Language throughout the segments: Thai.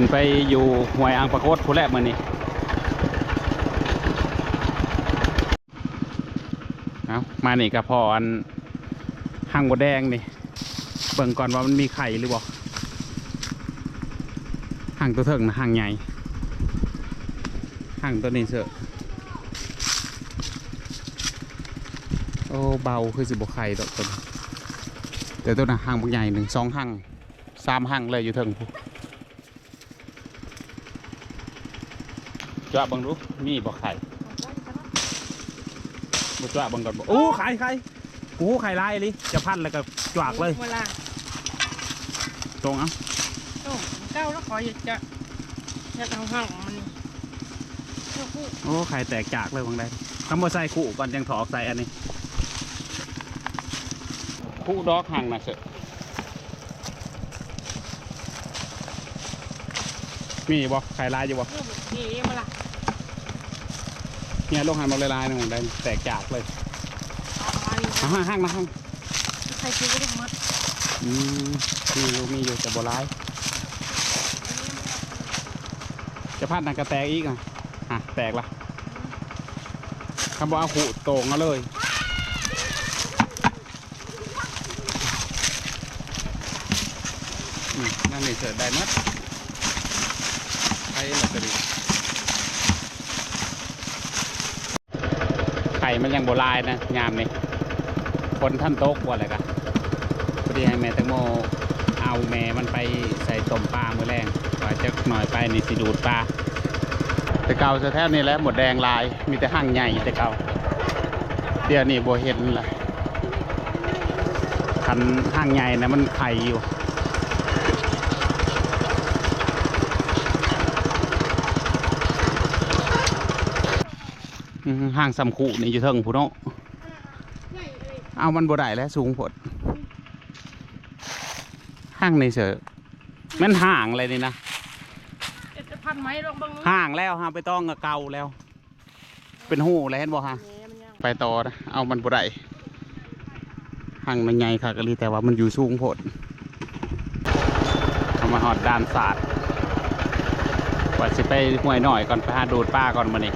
ขึ้นไปอยู่ห้วยอ่างปรากฏผู้แรกมือนี้เอามานี่กับพออันห้างบดแดงนี่เบิ่งก่อนว่ามันมีไข่หรือบ่ห้างตัวเถิงนะห้างใหญ่ห้างตัวนี้เสอะโอ้เบาคือสิบไข่ดอกตัวแต่ตัวน่ะห้างบางใหญ่หนึ่งสองห้างสามห้างเลยอยู่เถิงพู จ้าเบังดูมีบ่ไข่บ่จ้าเบังก่อนบ่โอ้ไข่ไข่โอ้ไข่ลายลิจะพันแล้วก็จวากเลยเวลาตรงเอะโอ้เก้าแล้วขอหยุดจะจะทำห้างของมันนี่เจ้าคู่โอ้ไข่แตกจากเลยบางได้ทำบ่ใส่คู่ก่อนยังถอกใส่อันนี้คู่ดอกห่างนะเสอะ มีบ่ไข่ลายอยู่บ่เรื่องแบบนี้มาละเนี่ยลงหันมาลายๆหนึ่งได้แตกจากเลยเอามานี่อะห้างห้างนะห้างใครซื้อก็ต้องมัดอืมมีอยู่มีอยู่แต่บ่ร้าย จะพัดนันกระแตกอีกอะอะแตกละคำบอกเอาขู่โต่งมาเลยอืมนั่นนี่เสิร์ฟได้ห ไข่ละก็ดีไข่มันยังโบราณนะยามนี่คนท่านโต๊กว่าอะไรกันพอดีให้แม่แตงโมเอาแม่มันไปใส่ต้มปลามือแรงว่าจะหน่อยไปนี่สิดูดปลาแต่เก่าจะแทบนี่แหล้วหมดแดงลายมีแต่ห้างใหญ่แต่เก่าเดี๋ยวนี้บัเห็นละคันห้างใหญ่นะมันไข่อยู่ ห้างสำคูนี่อยู่เทิงผู้น้องเอามันบ่ได้แล้วสูงผดห้างในเสือแมันห่างอะไรนี่นะจะพันไหมลองบ้างห่างแล้วฮะไปต้องกับเก่าแล้ว เป็นหูแล้วเห็นบ่ฮะแหมมันยังไปต่อนะเอามันบ่ได้ห่างมันใหญ่ค่ะกะลีแต่ว่ามันอยู่สูงโพดเอามาหอดด้านศาสตร์ว่าสิไปห่วยหน่อยก่อนไปหาดูดป้าก่อนมานี่น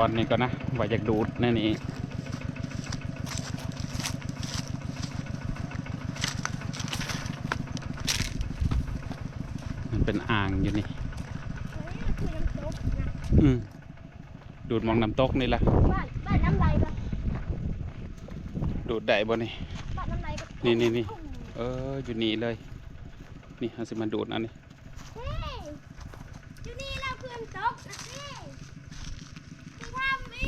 อลนี่ก่อนนะว่าอยากดูดแนั่นนี่มันเป็นอ่างอยู่นี่อืมดูดมองน้ำตกนี่แหละบ้านบ้านน้ำไหลปะดูดได้บ่นี่บ้านน้ำไหลปะนี่นี่นี่เอออยู่นี่เลย นี่เราสิมาดูดอันนี้ เฮ้ยอยู่นี่เราเพื่อนตกนะสิคือทำอี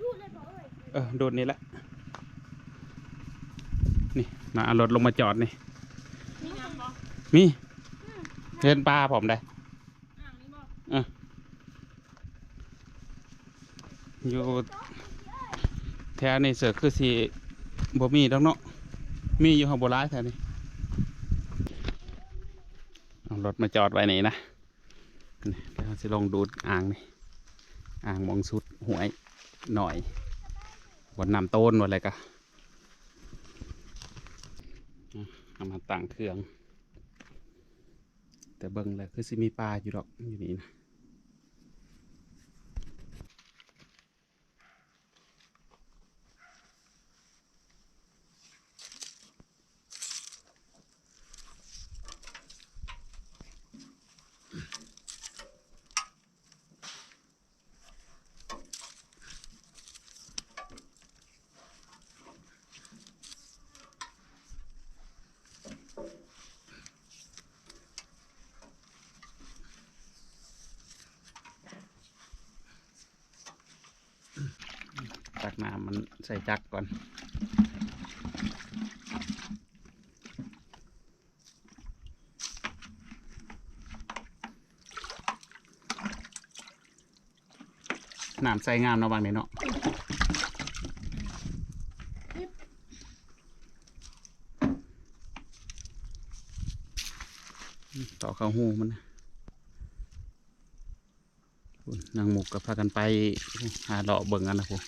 ดูเลยบอก เลยเออดูดนี่แหละ นี่มาเอารถลงมาจอดนี่นี่น้ำบ่มีเห็นปลาผมได้อ่างนี่บ่อยู่แถวนี้เสือคือสีบ่มีดอกเนาะ มีอยู่ห้องโบราณแถวนี้เอารถมาจอดไว้นี่นะนี่แล้วสิลองดูดอ่างนี่ อ่างมองสุดหวยหน่อย บนน้ำต้นบนอะไรกะเอามาตั้งเครื่อง แต่เบิ่งแล้วคือสิมีปลาอยู่ดอกอยู่นี่นะ น้ำมันใส่จักก่อน น้ำใส่งามเนาะบางเนี่เนาะต่อข้าวหูมันนะนางหมูกกับพากันไปหาเลาะเบิ่งกันนะครับ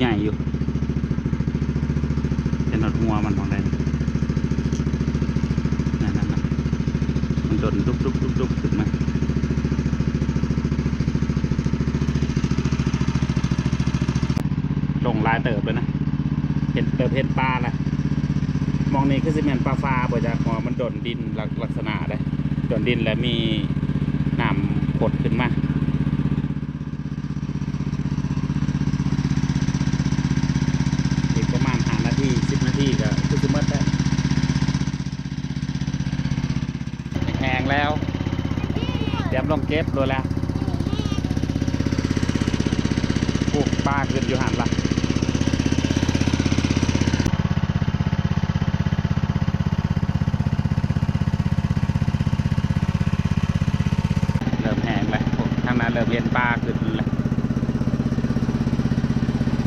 ใหญ่อยู่เป็นหนวดหัวมันของแดนนั่นนั่นมันโดนดุกดุกดุกดุกขึ้นมาลงลายเติบเลยนะเห็นเติบเห็นปลาละมองนี่คือสิเมนปลาฟ้าบ่จากหัวมันโดนดินลักษณะเลยโดนดินแล้วมีน้ำผดขึ้นมา อีกประมาณห้านาทีสิบนาทีก็คือจะหมดแล้วแห้งแล้ว เตรียมลงเก็บเลยแล้วปลูกปลาขึ้นอยู่หันละเริ่มแห้งแล้วทางนั้นเริ่มเห็นปลาขึ้นแล้ว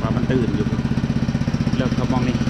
ว่ามันตื่นอยู่เลิกเขามองนี่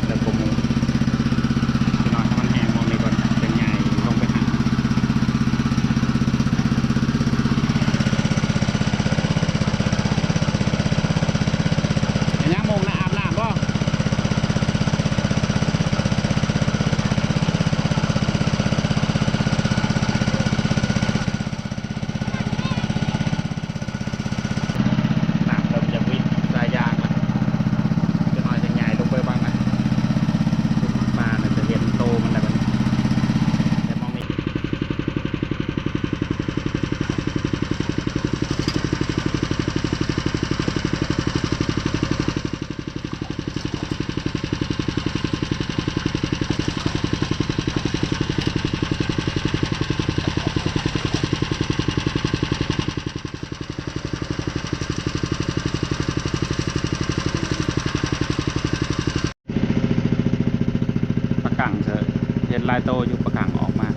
โตอยู่ประกังออกมา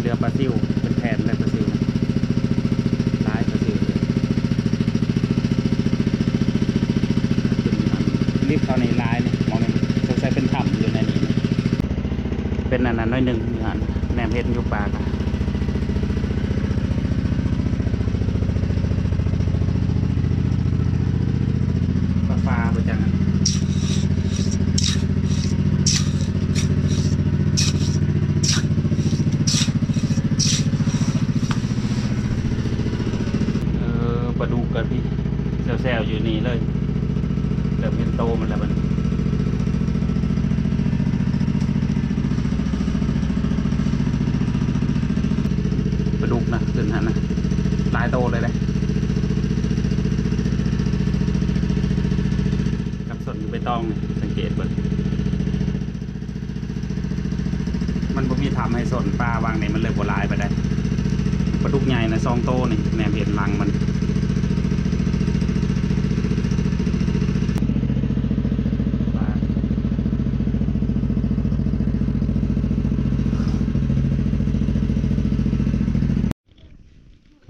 เรือปลาซิลเป็นแผ่นเลยปลาซิลร้ายปลาซิวเลยรีบเข้าในร้ายเนี่ยมองในสงสัยเป็นถ้ำอยู่ในนี้ เป็นอันนั้นน้อยหนึ่งหันแนมเห็ดยุบปาก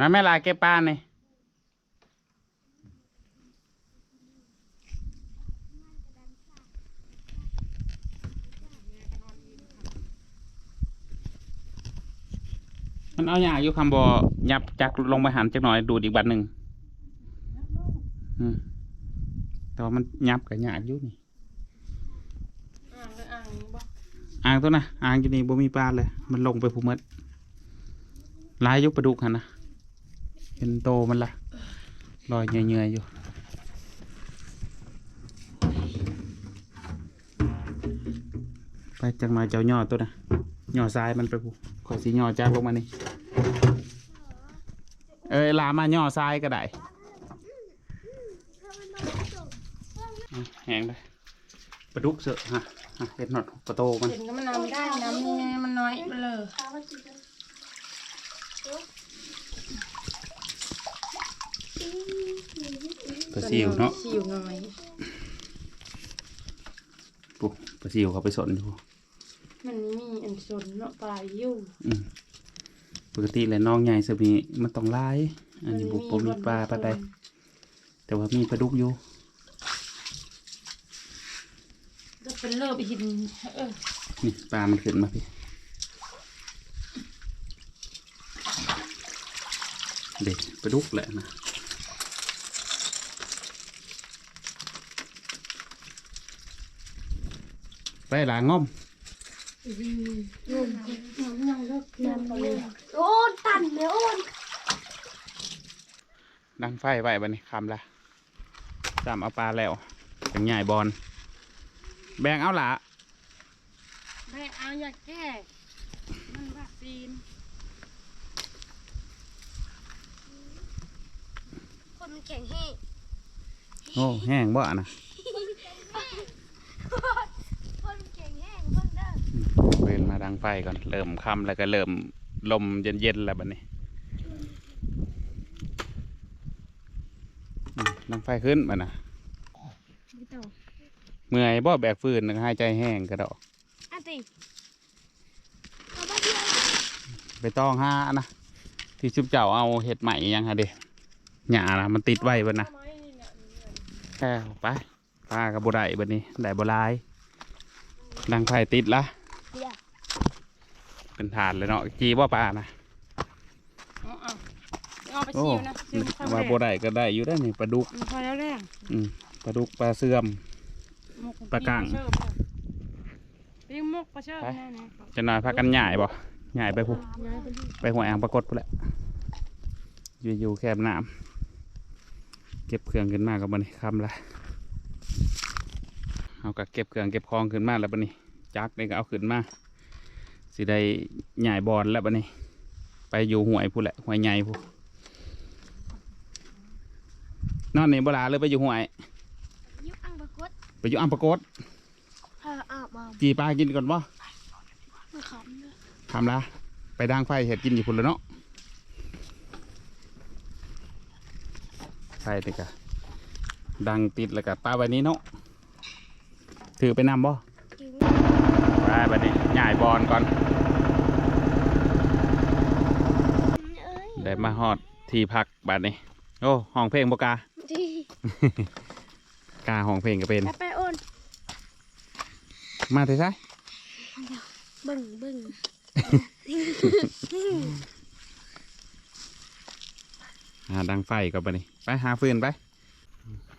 มาแม่ลาเก็บปลานี่มันเอาอย่างอยู่คำบอยับจักลงไปหันจักหน่อยดูดอีกบัดหนึ่งอืมแต่ว่ามันยับกับหยาดอยู่นี่อ่างเลยอ่างนี้บ่อ่างตัวนะอ่างอยู่นี่บ่มีปลาเลย มันลงไปภูมิดลายอยุบปลาดุกหันนะ เป็นโตมันละลอยเงยๆอยู่ไปจังมาเจ้าย่อตัวนะย่อซ้ายมันไปผูขอสีย่อจ้าลงมานี่เอ้ยลามาย่อซ้ายก็ได้แหงเลยปลาดุกเสอะฮะเห็ดหนอดปลาโตมันเห็นก็มันนอนไม่ได้น้ำนี่มันน้อยไปเลย ปลาซิวเนาะซิวน้อยปุ๊บปลาซิวเขาไปสนอยู่มันมีอันสนเนาะปลายอยู่อืมปกติแล้วน้องใหญ่สมีมันต้องลาย อันนี้บุปมีปลาปลาใดแต่ว่ามีปลาดุกอยู่ก็เป็นเลิบหินเออนี่ปลามันขึ้นมาพี่เด็กปลาดุกแหละนะ ไปหลางง่อมโอ้ตันเลยโอนดังไฟไว้บันนี้คำละจำเอาปลาแล้วถึงใหญ่บอลแบ่งเอาละแม่เอาอยากแก้มันวัคซีนคนแข็งแห้งโอ้แห้งบ่อนะ คนมันแข็งแห้งเพิ่งเด้อ เว้นมาดังไฟก่อนเริ่มค่ำแล้วก็เริ่มลมเย็นๆแล้วบัดนี้อืมดังไฟขึ้นมานะไม่ต้องเมื่อยบ่แบกฟืนแล้วก็หายใจแห้งกระดอกอะติเอามาเดียวไปต้องห้านะที่ชุบเจ้าเอาเห็ดใหม่ยังฮะเด็หญ้านะมันติดไว้เบนนะไม้นี่เนี่ยแค่ไปปลากับบุได้บัดนี้ได้บุลายดังไฟติดละเดียว เป็นถาดเลยเนาะจีว่าปลานะเอาเอาเอาไปโอ้ซิวนะซิวข้างว่าแรบุกได้ก็ได้อยู่ได้อนี่ปลาดุกมันพอแล้วแรงอืมปลาดุกปลาเสื่อม หมกปลากั่งเชิบเลยปิ้งหมกปลาเชิบไปแน่นะจะนอนพักกันใหญ่บ่ใหญ่ไปพูย้ายไปดิไปหัวอ่างปรากฏพูนแหละอยู่อยู่แคบน้ำเก็บเครื่องขึ้นมากับบันนี้คำละเอาก็เก็บเครื่องเก็บของขึ้นมาแล้วบันนี้จักนี่ก็เอาขึ้นมา สิได้ใหญ่บอลแล้วบันนี้ ไปอยู่ห่วยพูนแหละห่วยใหญ่พูนนอนนี่โบราณเลยไปอยู่ห่วยยุคอังปรากฏไปอยู่อ่างปรากฏพาอาบมาจีปลากินก่อนบ่ไม่ขำเลยทำละไปดังไฟเห็ดกินอยู่พุ่นแล้วเนาะไฟติกะดังติดแล้วก็ปลาใบนี้เนาะถือไปนำบ่จริง ไปบัดนี้ใหญ่บอลก่อนเอ้ยได้มาฮอดที่พักบัดนี้ โอ้ห้องเพลงบกาดีกาห้องเพลงก็เป็นไปไปโอนมาเถอะใช่บึ้งบึ้งหาดังไฟก็ไปนี่ไปหาฟืนไป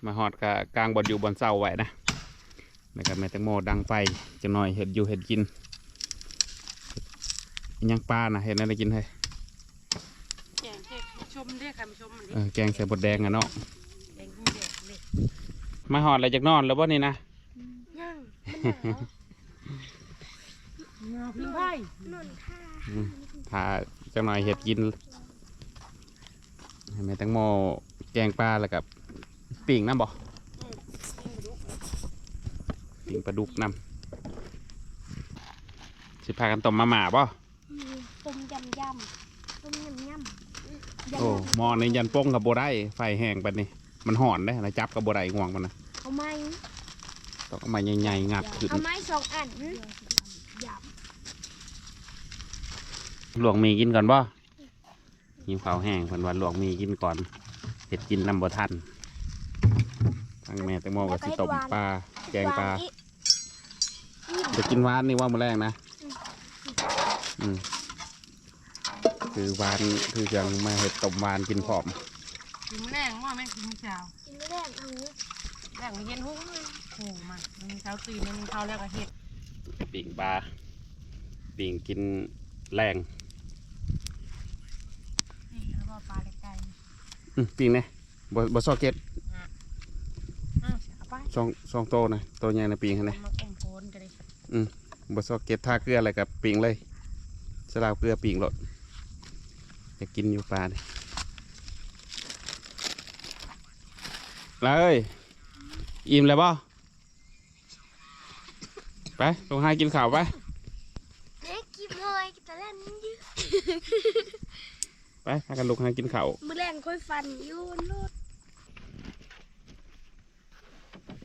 มาหอดกะกลางบดอยู่บนเสาไว้นะ แล้วก็แม่แตงโมดังไฟจะหน่อยเห็ดอยู่เห็ดกินอิหยังปลานะเห็ดอะไรกินให้แกงเทศชมเรียกใครมาชมมันดิเออแกงใส่บดแดงอะเนาะแดงขึ้นเด็ดเลยมาหอดอะไรจากนอนแล้วบ่นี่นะย่างงาพิมพ์ไพ่มันหนอนค่ะอืมถ้าจะหน่อยเห็ดกินให้แม่แตงโมแกงปลาแล้วกับปิ่งน้ำบ่ ปิ่งปลาดุกน้ำสิพากันต้มมาหม่าบ่ต้มยำยำต้มยำยำโอ้หมอในยันโป้งกับโบได้ไฟแห้งไปนี่มันห่อนได้นะจับกับโบได้ง่วงมันนะเอาไม้ต้องเอามาใหญ่ๆงัดขึ้นเอาไม้สองอันยลวกมีกินก่อนบ่หิวข้าวแห้งเพิ่นว่าลวกมีกินก่อนเห็ดกินน้ำบ่ทันทั้งแม่แตงโมกับสิต้มปลาำแกงปลาวอีก จะกินหวานนี่ว่ามื้อแรกนะอืมคือหวานคือจังมาเห็ดต้มหวานกินพร้อมกินมะแรงว่าไหมกินมะเช้ากินไม่ได้เอาแรงมันเย็นหุ้งเลยโอ้มันมันเช้าตื่นมันเช้าแล้วก็เห็ดปิ่งปลาปิ่งกินแรงนี่แล้วก็ปลาไก่อืมปิ่งเนี่ยบ่บ่ซอกเก็ตอ้าวเสียไปสองสองโตวนะตัวใหญ่ในะปิ่งหั่นนะ เลยบะซอกเก็ตทาเกลืออะไรกับปิงเลยสลาวเกลือปิงรสจะกินอยู่ปลาเนี่ยแล้วเอ้ยอิ่มแล้วบ่ไปลงให้กินข้าวไปเด็กกินมอยกินตะเล่นยืดไปพากันลุกให้กินข้าวมือแรงค่อยฟันอยูนรถ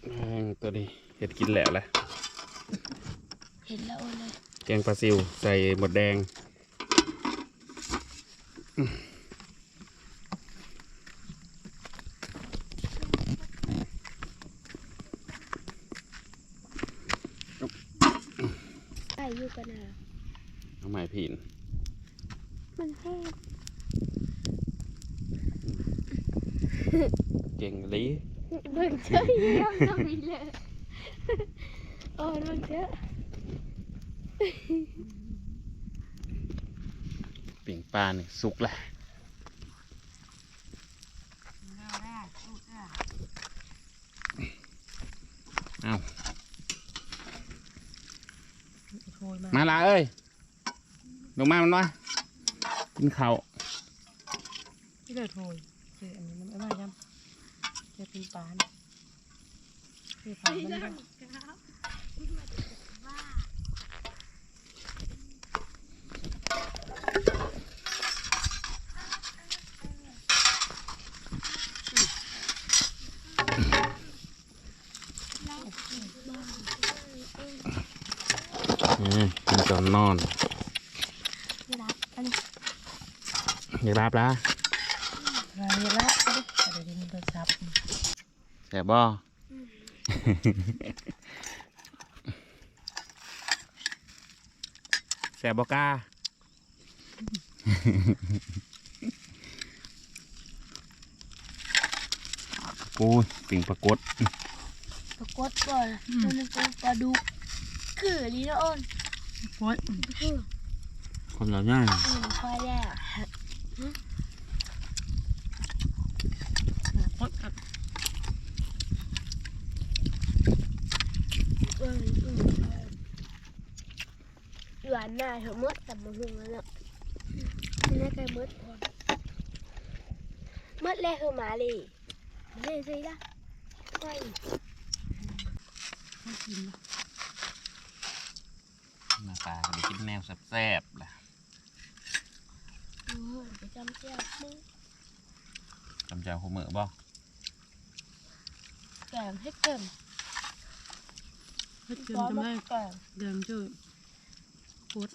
แม่งตัวนี้เห็ดกินแล้วแหละ เห็นแล้วโอนเลย แกงปลาซิวใส่หมดแดงอืมไก่อยู่กันนะเอาไม้ผินมันแห้งเก่งลี เบิ่งเฉยเยี่ยมจะมีเลย โอ้ยมันเยอะ ปิ่งปลาเนี่ยสุกแหล้วเอา้ามามาละเอ้ย ลงมา มันวะกินเข้าที่เดือดโทยคืออันนี้มันไม่มาย้ำจะเป็นปลาเนี่ยคือปลามันได้ อืมกิ นจนนอนเวลาอันนี้อยากรับละรายละก็ได้แต่เดี๋ยวนี้มันจะซับแสบบ่แสบบ่กล้ากูปิ่งปรากฏปรากฏก่อนตัวนึงเป็นปลาดุกคือลีนะโอน โอ้ยคือคนเราง่ายอืมพอแล้วโคตรกับเอออืมหวานหน้าเถอะมดแต่มาหุงแล้วเนาะนี่น่าไก่มดพอมดแรกคือหมาเลยมาเลยสิล่ะไปไม่กินหน้าตาก็ได้กินแนวแซ่บๆแหละโอ้ยไปจำเจ้ามึงจำเจ้าหัวมือบ่แกงให้เกินเฮ็ดเกินร้อนจำมาได้แกงเดิมเจอโคตร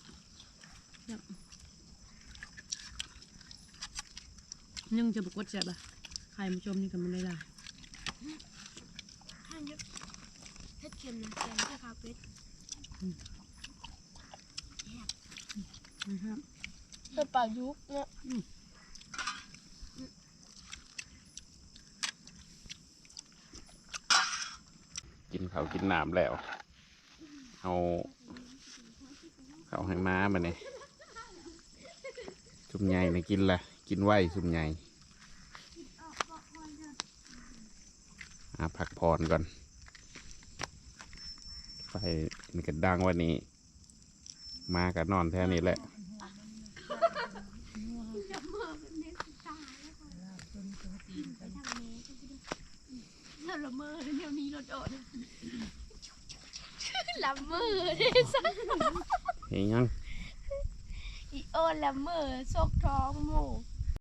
ยังจะบกวดแสบอะใครมาชมนี่กันมันได้ละให้เยอะให้เค็มนะแกงให้คาเป็ด นะครับปลายุกเนี่ยกินเขากินน้ำแล้ว เอาเขาให้ม้ามาเนี่ยชุมใหญ่นะกินละกินไหวชุมใหญ่อาพักผ่อนก่อน ไฟมันก็ดังวันนี้ มากับนอนแท่นี้แหละ